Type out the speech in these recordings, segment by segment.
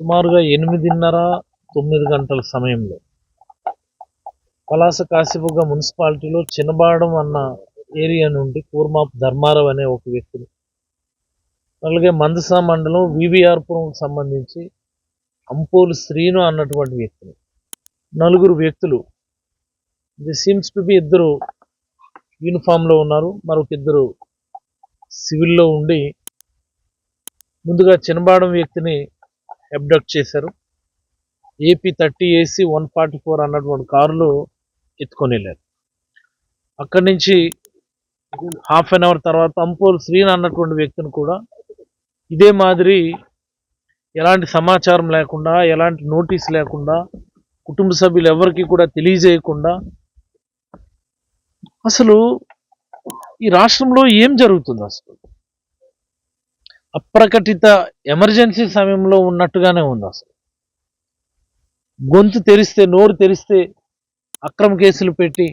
సుమారుగా ఎనిమిదిన్నర తొమ్మిది గంటల సమయంలో పలాస కాశీబుగ్గ మున్సిపాలిటీలో చిన్నబాడం అన్న ఏరియా నుండి కూర్మాప్ ధర్మారావు అనే ఒక వ్యక్తిని అలాగే మందసా మండలం వివిఆర్పురంకు సంబంధించి అంపోలు శ్రీను అన్నటువంటి వ్యక్తిని. నలుగురు వ్యక్తులు ది సీమ్స్ టు బి ఇద్దరు యూనిఫామ్లో ఉన్నారు మరొక ఇద్దరు సివిల్లో ఉండి ముందుగా చిన్నబాడం వ్యక్తిని అబ్డక్ట్ చేశారు. AP thirty AC one forty four అన్నటువంటి కార్లు ఎత్తుకొని వెళ్ళారు. అక్కడి నుంచి హాఫ్ అన్ అవర్ తర్వాత అంపోల్ శ్రీన్ అన్నటువంటి వ్యక్తిని కూడా ఇదే మాదిరి ఎలాంటి సమాచారం లేకుండా ఎలాంటి నోటీస్ లేకుండా కుటుంబ సభ్యులు ఎవరికి కూడా తెలియజేయకుండా అసలు ఈ రాష్ట్రంలో ఏం జరుగుతుంది అసలు? అప్రకటిత ఎమర్జెన్సీ సమయంలో ఉన్నట్టుగానే ఉంది అసలు. గొంతు తెరిస్తే నోరు తెరిస్తే అక్రమ కేసులు పెట్టి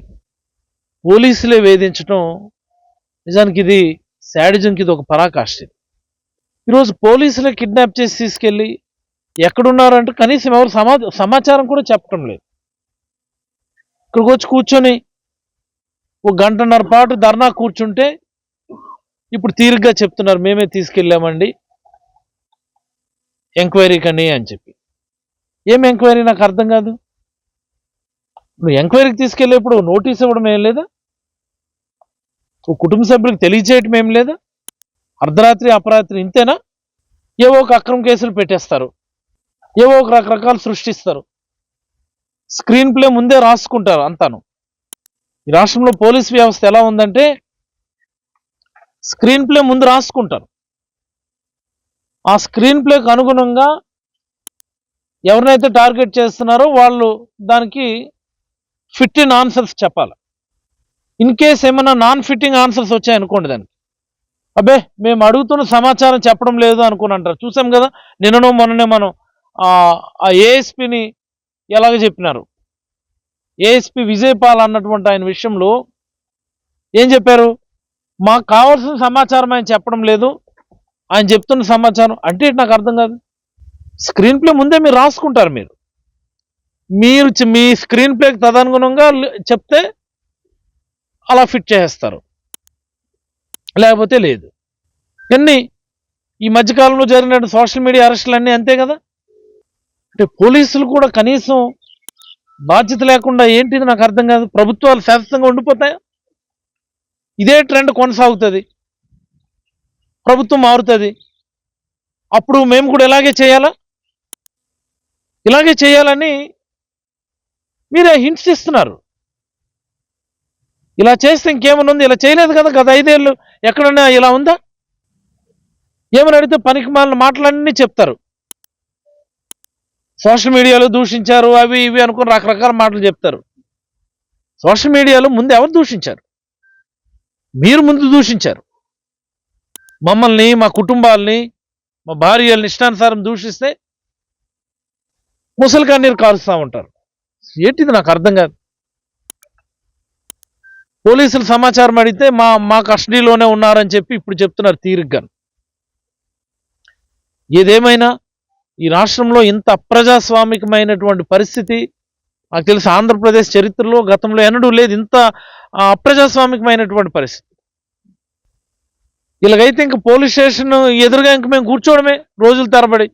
పోలీసులే వేధించడం నిజానికి ఇది శాడిజంకి ఇది ఒక పరాకాష్ఠ ఈరోజు పోలీసులే కిడ్నాప్ చేసి తీసుకెళ్ళి ఎక్కడున్నారంటే కనీసం ఎవరు సమా సమాచారం కూడా చెప్పడం లేదు. ఇక్కడికి వచ్చి కూర్చొని ఒక గంటన్నర పాటు ధర్నా కూర్చుంటే ఇప్పుడు తీరిగ్గా చెప్తున్నారు మేమే తీసుకెళ్ళామండి. ఎంక్వైరీ కని అని చెప్పి. ఏం ఎంక్వైరీ నాకు అర్థం కాదు. నువ్వు ఎంక్వైరీకి తీసుకెళ్ళేప్పుడు నోటీస్ ఇవ్వడం ఏం లేదా? కుటుంబ సభ్యులకు తెలియచేయటం ఏం లేదా? అర్ధరాత్రి అపరాత్రి ఇంతేనా? ఏవో ఒక అక్రమ కేసులు పెట్టేస్తారు. ఏవో ఒక రకరకాలు సృష్టిస్తారు. స్క్రీన్ ప్లే ముందే రాసుకుంటారు అంతాను. ఈ రాష్ట్రంలో పోలీస్ వ్యవస్థ ఎలా ఉందంటే స్క్రీన్ ప్లే ముందు రాసుకుంటారు. ఆ స్క్రీన్ ప్లేకి అనుగుణంగా ఎవరినైతే టార్గెట్ చేస్తున్నారో వాళ్ళు దానికి ఫిట్ ఇన్ ఆన్సర్స్ చెప్పాలి. ఇన్ కేస్ ఏమైనా నాన్ ఫిట్టింగ్ ఆన్సర్స్ వచ్చాయనుకోండి దానికి. అబ్బే మేము అడుగుతున్న సమాచారం చెప్పడం లేదు అనుకుని అంటారు. చూసాం కదా నిన్ననో మొన్ననే మనం ఆ ఏఎస్పిని ఎలాగ చెప్పినారు? ఏఎస్పి విజయపాల్ అన్నటువంటి ఆయన విషయంలో ఏం చెప్పారు? మాకు కావాల్సిన సమాచారం ఆయన చెప్పడం లేదు. ఆయన చెప్తున్న సమాచారం అంటే నాకు అర్థం కాదు. స్క్రీన్ ప్లే ముందే మీరు రాసుకుంటారు మీరు. మీరు మీ స్క్రీన్ ప్లేకి తదనుగుణంగా చెప్తే అలా ఫిట్ చేసేస్తారు. లేకపోతే లేదు. కానీ ఈ మధ్యకాలంలో జరిగిన సోషల్ మీడియా అరెస్టులన్నీ అంతే కదా. అంటే పోలీసులు కూడా కనీసం బాధ్యత లేకుండా ఏంటిది నాకు అర్థం కాదు. ప్రభుత్వాలు శాశ్వతంగా ఉండిపోతాయా? ఇదే ట్రెండ్ కొనసాగుతుంది. ప్రభుత్వం మారుతుంది. అప్పుడు మేము కూడా ఇలాగే చేయాలా? ఇలాగే చేయాలని మీరే హింట్స్ ఇస్తున్నారు. ఇలా చేస్తే ఇంకేమైనా ఉంది? ఇలా చేయలేదు కదా గత ఐదేళ్ళు. ఎక్కడన్నా ఇలా ఉందా? ఏమని అడిగితే పనికి మాలిన మాటలన్నీ చెప్తారు. సోషల్ మీడియాలో దూషించారు అవి ఇవి అనుకుని రకరకాల మాటలు చెప్తారు. సోషల్ మీడియాలో ముందు ఎవరు దూషించారు? మీరు ముందు దూషించారు. మమ్మల్ని మా కుటుంబాల్ని మా భార్యల్ని ఇష్టానుసారం దూషిస్తే ముసలి కన్నీరు కారుస్తూ ఉంటారు. ఏంటిది నాకు అర్థం కాదు. పోలీసులు సమాచారం అడిగితే మా మా కస్టడీలోనే ఉన్నారని చెప్పి ఇప్పుడు చెప్తున్నారు తీరుగ్గాను ఏదేమైనా ఈ రాష్ట్రంలో ఇంత అప్రజాస్వామికమైనటువంటి పరిస్థితి నాకు తెలుసు ఆంధ్రప్రదేశ్ చరిత్రలో గతంలో ఎన్నడూ లేదు ఇంత అప్రజాస్వామికమైనటువంటి పరిస్థితి. ఇలాగైతే ఇంక పోలీస్ స్టేషన్ ఎదురుగా ఇంక మేము కూర్చోవడమే రోజులు తరబడి.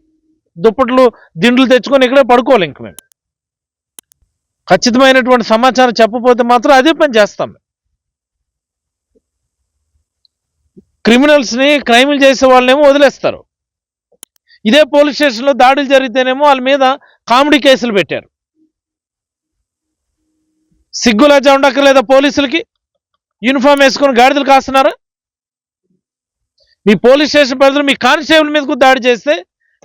దుప్పట్లు దిండ్లు తెచ్చుకొని ఇక్కడే పడుకోవాలి ఇంక మేము. ఖచ్చితమైనటువంటి సమాచారం చెప్పకపోతే మాత్రం అదే పని చేస్తాం క్రిమినల్స్ని క్రైములు చేసే వాళ్ళనేమో వదిలేస్తారు. ఇదే పోలీస్ స్టేషన్లో దాడులు జరిగితేనేమో వాళ్ళ మీద కామెడీ కేసులు పెట్టారు. సిగ్గులజ్జ ఉండక్కర్లేదా పోలీసులకి? యూనిఫామ్ వేసుకొని గాడిదలు కాస్తున్నారా? మీ పోలీస్ స్టేషన్ పరిధిలో మీ కానిస్టేబుల్ మీద కూడా దాడి చేస్తే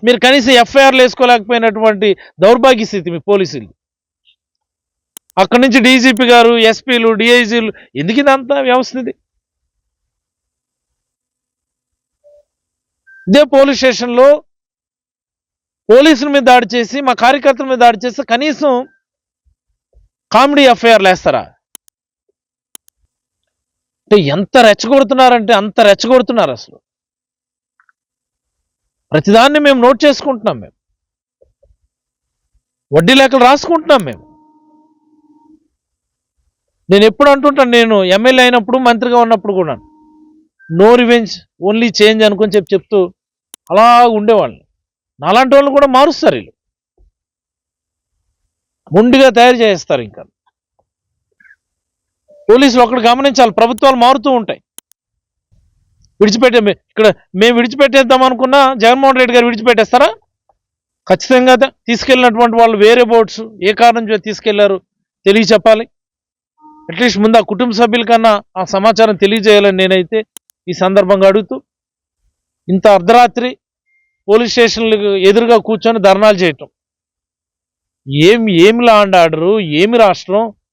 మీరు కనీసం ఎఫ్ఐఆర్లు వేసుకోలేకపోయినటువంటి దౌర్భాగ్య స్థితి మీ పోలీసులు అక్కడి నుంచి డీజీపీ గారు ఎస్పీలు డిఐజీలు ఎందుకు ఇదంతా వ్యవస్థ ఇది? ఇదే పోలీస్ స్టేషన్లో పోలీసుల మీద దాడి చేసి మా కార్యకర్తల మీద దాడి చేస్తే కనీసం కామెడీ ఎఫ్ఐఆర్లు వేస్తారా అంటే ఎంత రెచ్చగొడుతున్నారంటే అంత రెచ్చగొడుతున్నారు అసలు. ప్రతిదాన్ని మేము నోట్ చేసుకుంటున్నాం మేము. వడ్డీ లెక్కలు రాసుకుంటున్నాం మేము. నేను ఎప్పుడు అంటుంటాను నేను ఎమ్మెల్యే అయినప్పుడు మంత్రిగా ఉన్నప్పుడు కూడా. నో రివెంజ్ ఓన్లీ చేంజ్ అనుకుని చెప్పి చెప్తూ అలా ఉండేవాళ్ళు నాలాంటి వాళ్ళు కూడా మారుస్తారు వీళ్ళు. ముందుగా తయారు చేస్తారు ఇంకా. పోలీసులు ఒకటి గమనించాలి ప్రభుత్వాలు మారుతూ ఉంటాయి. విడిచిపెట్టే ఇక్కడ మేము విడిచిపెట్టేద్దాం అనుకున్నా జగన్మోహన్ రెడ్డి గారు విడిచిపెట్టేస్తారా? ఖచ్చితంగా తీసుకెళ్ళినటువంటి వాళ్ళు వేరే బోట్స్ ఏ కారణం చేత తీసుకెళ్ళారు తెలియ చెప్పాలి అట్లీస్ట్ ముందు ఆ కుటుంబ సభ్యుల కన్నా ఆ సమాచారం తెలియజేయాలని నేనైతే ఈ సందర్భంగా అడుగుతూ ఇంత అర్ధరాత్రి పోలీస్ స్టేషన్లకు ఎదురుగా కూర్చొని ధర్నాలు చేయటం. ఏమి ఏమి లా అండ్ ఆర్డరు ఏమి రాష్ట్రం